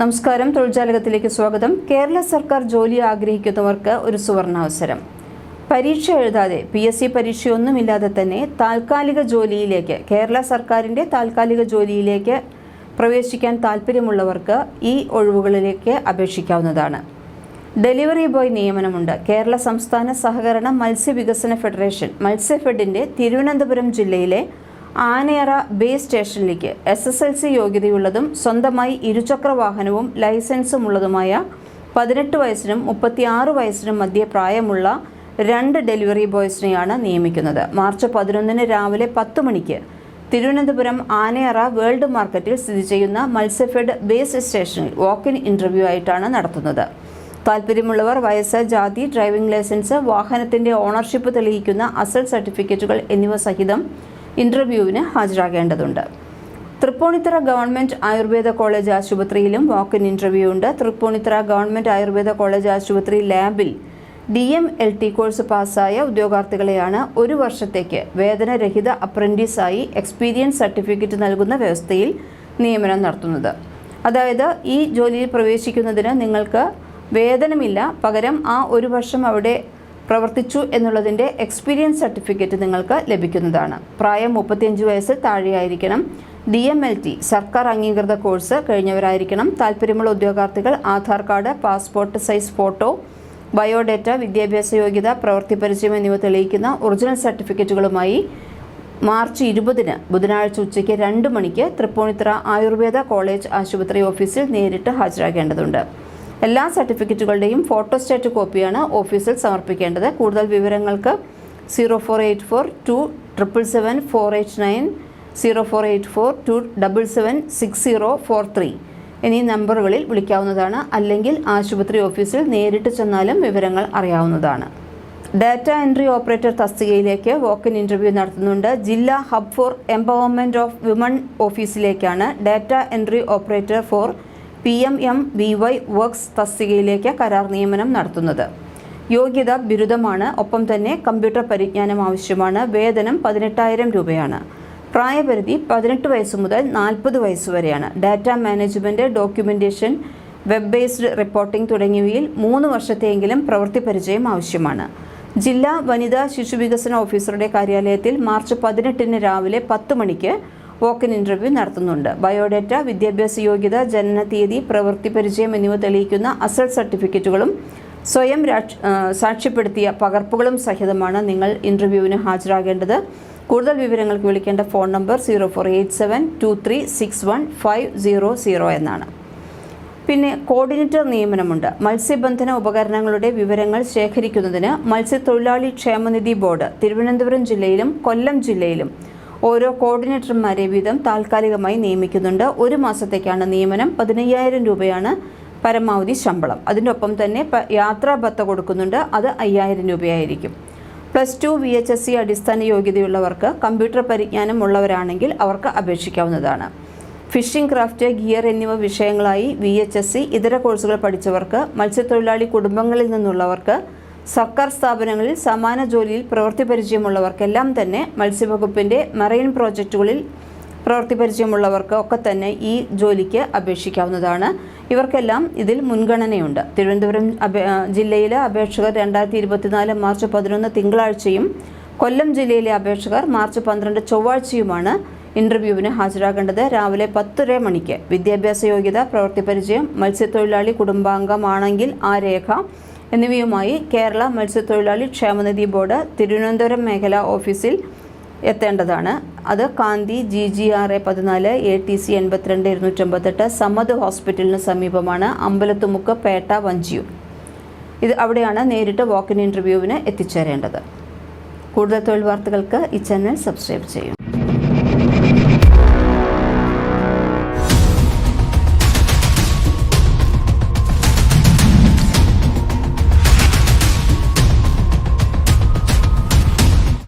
നമസ്കാരം. തൊഴിൽജാലകത്തിലേക്ക് സ്വാഗതം. കേരള സർക്കാർ ജോലി ആഗ്രഹിക്കുന്നവർക്ക് ഒരു സുവർണാവസരം. പരീക്ഷ എഴുതാതെ പി എസ് സി പരീക്ഷയൊന്നുമില്ലാതെ തന്നെ താൽക്കാലിക ജോലിയിലേക്ക് കേരള സർക്കാരിന്റെ താൽക്കാലിക ജോലിയിലേക്ക് പ്രവേശിക്കാൻ താല്പര്യമുള്ളവർക്ക് ഈ ഒഴിവുകളിലേക്ക് അപേക്ഷിക്കാവുന്നതാണ്. ഡെലിവറി ബോയ് നിയമനമുണ്ട്. കേരള സംസ്ഥാന സഹകരണ മത്സ്യവികസന ഫെഡറേഷൻ മത്സ്യഫെഡിന്റെ തിരുവനന്തപുരം ജില്ലയിലെ ആനയറ ബേസ് സ്റ്റേഷനിലേക്ക് എസ് എസ് എൽ സി യോഗ്യതയുള്ളതും സ്വന്തമായി ഇരുചക്ര വാഹനവും ലൈസൻസും ഉള്ളതുമായ പതിനെട്ട് വയസ്സിനും മുപ്പത്തിയാറ് വയസ്സിനും മധ്യ പ്രായമുള്ള രണ്ട് ഡെലിവറി ബോയ്സിനെയാണ് നിയമിക്കുന്നത്. മാർച്ച് പതിനൊന്നിന് രാവിലെ പത്ത് മണിക്ക് തിരുവനന്തപുരം ആനയറ വേൾഡ് മാർക്കറ്റിൽ സ്ഥിതി ചെയ്യുന്ന മത്സ്യഫെഡ് ബേസ് സ്റ്റേഷനിൽ വാക്ക് ഇൻ ഇന്റർവ്യൂ ആയിട്ടാണ് നടത്തുന്നത്. താല്പര്യമുള്ളവർ വയസ്സ് ജാതി ഡ്രൈവിംഗ് ലൈസൻസ് വാഹനത്തിന്റെ ഓണർഷിപ്പ് തെളിയിക്കുന്ന അസൽ സർട്ടിഫിക്കറ്റുകൾ എന്നിവ സഹിതം ഇന്റർവ്യൂവിന് ഹാജരാകേണ്ടതുണ്ട്. തൃപ്പൂണിത്തറ ഗവൺമെന്റ് ആയുർവേദ കോളേജ് ആശുപത്രിയിലും വാക്ക് ഇൻ ഇന്റർവ്യൂ ഉണ്ട്. തൃപ്പൂണിത്തറ ഗവൺമെന്റ് ആയുർവേദ കോളേജ് ആശുപത്രി ലാബിൽ D M L T course പാസ്സായ ഉദ്യോഗാർത്ഥികളെയാണ് ഒരു വർഷത്തേക്ക് വേതനരഹിത അപ്രന്റീസായി എക്സ്പീരിയൻസ് സർട്ടിഫിക്കറ്റ് നൽകുന്ന വ്യവസ്ഥയിൽ നിയമനം നടത്തുന്നത്. അതായത് ഈ ജോലിയിൽ പ്രവേശിക്കുന്നതിന് നിങ്ങൾക്ക് വേതനമില്ല. പകരം ആ ഒരു വർഷം അവിടെ പ്രവർത്തിച്ചു എന്നുള്ളതിന്റെ എക്സ്പീരിയൻസ് സർട്ടിഫിക്കറ്റ് നിങ്ങൾക്ക് ലഭിക്കുന്നതാണ്. പ്രായം മുപ്പത്തിയഞ്ച് വയസ്സിൽ താഴെയായിരിക്കണം. ഡി എം എൽ ടി സർക്കാർ അംഗീകൃത കോഴ്സ് കഴിഞ്ഞവരായിരിക്കണം. താല്പര്യമുള്ള ഉദ്യോഗാർത്ഥികൾ Aadhaar card passport size photo biodata വിദ്യാഭ്യാസ യോഗ്യത പ്രവൃത്തി പരിചയം എന്നിവ തെളിയിക്കുന്ന ഒറിജിനൽ സർട്ടിഫിക്കറ്റുകളുമായി മാർച്ച് ഇരുപതിന് ബുധനാഴ്ച ഉച്ചയ്ക്ക് രണ്ട് മണിക്ക് തൃപ്പൂണിത്തുറ ആയുർവേദ കോളേജ് ആശുപത്രി ഓഫീസിൽ നേരിട്ട് ഹാജരാകേണ്ടതുണ്ട്. എല്ലാ സർട്ടിഫിക്കറ്റുകളുടെയും ഫോട്ടോസ്റ്റാറ്റ് കോപ്പിയാണ് ഓഫീസിൽ സമർപ്പിക്കേണ്ടത്. കൂടുതൽ വിവരങ്ങൾക്ക് zero four eight four two triple seven four eight nine zero four eight four two double seven six zero four three. എന്നീ നമ്പറുകളിൽ വിളിക്കാവുന്നതാണ്. അല്ലെങ്കിൽ ആശുപത്രി ഓഫീസിൽ നേരിട്ട് ചെന്നാലും വിവരങ്ങൾ അറിയാവുന്നതാണ്. ഡാറ്റ എൻട്രി ഓപ്പറേറ്റർ തസ്തികയിലേക്ക് വോക്കിൻ ഇന്റർവ്യൂ നടത്തുന്നുണ്ട്. ജില്ലാ hub for empowerment of women ഓഫീസിലേക്കാണ് data entry operator for P M M V Y works തസ്തികയിലേക്ക് കരാർ നിയമനം നടത്തുന്നത്. യോഗ്യത ബിരുദമാണ് ഒപ്പം തന്നെ കമ്പ്യൂട്ടർ പരിജ്ഞാനം ആവശ്യമാണ് വേതനം പതിനെട്ടായിരം രൂപയാണ്. പ്രായപരിധി പതിനെട്ട് വയസ്സ് മുതൽ നാൽപ്പത് വയസ്സ് വരെയാണ്. Data management documentation web based reporting തുടങ്ങിയവയിൽ മൂന്ന് വർഷത്തെയെങ്കിലും പ്രവൃത്തി പരിചയം ആവശ്യമാണ്. ജില്ലാ വനിതാ ശിശുവികസന ഓഫീസറുടെ കാര്യാലയത്തിൽ മാർച്ച് പതിനെട്ടിന് രാവിലെ പത്ത് മണിക്ക് വോക്കിൻ ഇന്റർവ്യൂ നടത്തുന്നുണ്ട്. ബയോഡേറ്റ വിദ്യാഭ്യാസ യോഗ്യത ജനന തീയതി പ്രവൃത്തി പരിചയം എന്നിവ തെളിയിക്കുന്ന അസൽ സർട്ടിഫിക്കറ്റുകളും സ്വയം സാക്ഷ്യപ്പെടുത്തിയ പകർപ്പുകളും സഹിതമാണ് നിങ്ങൾ ഇന്റർവ്യൂവിന് ഹാജരാകേണ്ടത്. കൂടുതൽ വിവരങ്ങൾക്ക് വിളിക്കേണ്ട phone number zero four eight seven two three six one five zero zero എന്നാണ്. പിന്നെ കോർഡിനേറ്റർ നിയമനമുണ്ട്. മത്സ്യബന്ധന ഉപകരണങ്ങളുടെ വിവരങ്ങൾ ശേഖരിക്കുന്നതിന് മത്സ്യത്തൊഴിലാളി ക്ഷേമനിധി ബോർഡ് തിരുവനന്തപുരം ജില്ലയിലും കൊല്ലം ജില്ലയിലും ഓരോ കോർഡിനേറ്റർമാരെ വീതം താൽക്കാലികമായി നിയമിക്കുന്നുണ്ട്. ഒരു മാസത്തേക്കാണ് നിയമനം. പതിനയ്യായിരം രൂപയാണ് പരമാവധി ശമ്പളം. അതിനൊപ്പം തന്നെ യാത്രാ ഭത്ത കൊടുക്കുന്നുണ്ട്. അത് അയ്യായിരം രൂപയായിരിക്കും. Plus two V H S C അടിസ്ഥാന യോഗ്യതയുള്ളവർക്ക് കമ്പ്യൂട്ടർ പരിജ്ഞാനം ഉള്ളവരാണെങ്കിൽ അവർക്ക് അപേക്ഷിക്കാവുന്നതാണ്. ഫിഷിംഗ് ക്രാഫ്റ്റ് ഗിയർ എന്നിവ വിഷയങ്ങളായി വി എച്ച് എസ് സി ഇതര കോഴ്സുകൾ പഠിച്ചവർക്ക് മത്സ്യത്തൊഴിലാളി കുടുംബങ്ങളിൽ നിന്നുള്ളവർക്ക് സർക്കാർ സ്ഥാപനങ്ങളിൽ സമാന ജോലിയിൽ പ്രവൃത്തി പരിചയമുള്ളവർക്കെല്ലാം തന്നെ മത്സ്യവകുപ്പിന്റെ മറൈൻ പ്രോജക്റ്റുകളിൽ പ്രവൃത്തി പരിചയമുള്ളവർക്ക് ഒക്കെ തന്നെ ഈ ജോലിക്ക് അപേക്ഷിക്കാവുന്നതാണ്. ഇവർക്കെല്ലാം ഇതിൽ മുൻഗണനയുണ്ട്. തിരുവനന്തപുരം ജില്ലയിലെ അപേക്ഷകർ രണ്ടായിരത്തി ഇരുപത്തിനാല് മാർച്ച് പതിനൊന്ന് തിങ്കളാഴ്ചയും കൊല്ലം ജില്ലയിലെ അപേക്ഷകർ മാർച്ച് പന്ത്രണ്ട് ചൊവ്വാഴ്ചയുമാണ് ഇന്റർവ്യൂവിന് ഹാജരാകേണ്ടത്. രാവിലെ പത്തര മണിക്ക് വിദ്യാഭ്യാസ യോഗ്യത പ്രവൃത്തി പരിചയം മത്സ്യത്തൊഴിലാളി കുടുംബാംഗമാണെങ്കിൽ ആ രേഖ എന്നിവയുമായി കേരള മത്സ്യത്തൊഴിലാളി ക്ഷേമനിധി ബോർഡ് തിരുവനന്തപുരം മേഖലാ ഓഫീസിൽ എത്തേണ്ടതാണ്. അത് കാന്തി ജി ജി എ പതിനാല് എ ടി സി എൺപത്തിരണ്ട് ഇരുന്നൂറ്റമ്പത്തെട്ട് സമ്മത് ഹോസ്പിറ്റലിന് സമീപമാണ് അമ്പലത്തുമുക്ക് പേട്ട വഞ്ചിയു ഇത് അവിടെയാണ് നേരിട്ട് വാക്കിൻ ഇന്റർവ്യൂവിന് എത്തിച്ചേരേണ്ടത്. കൂടുതൽ തൊഴിൽ വാർത്തകൾക്ക് ഈ ചാനൽ സബ്സ്ക്രൈബ് ചെയ്യും.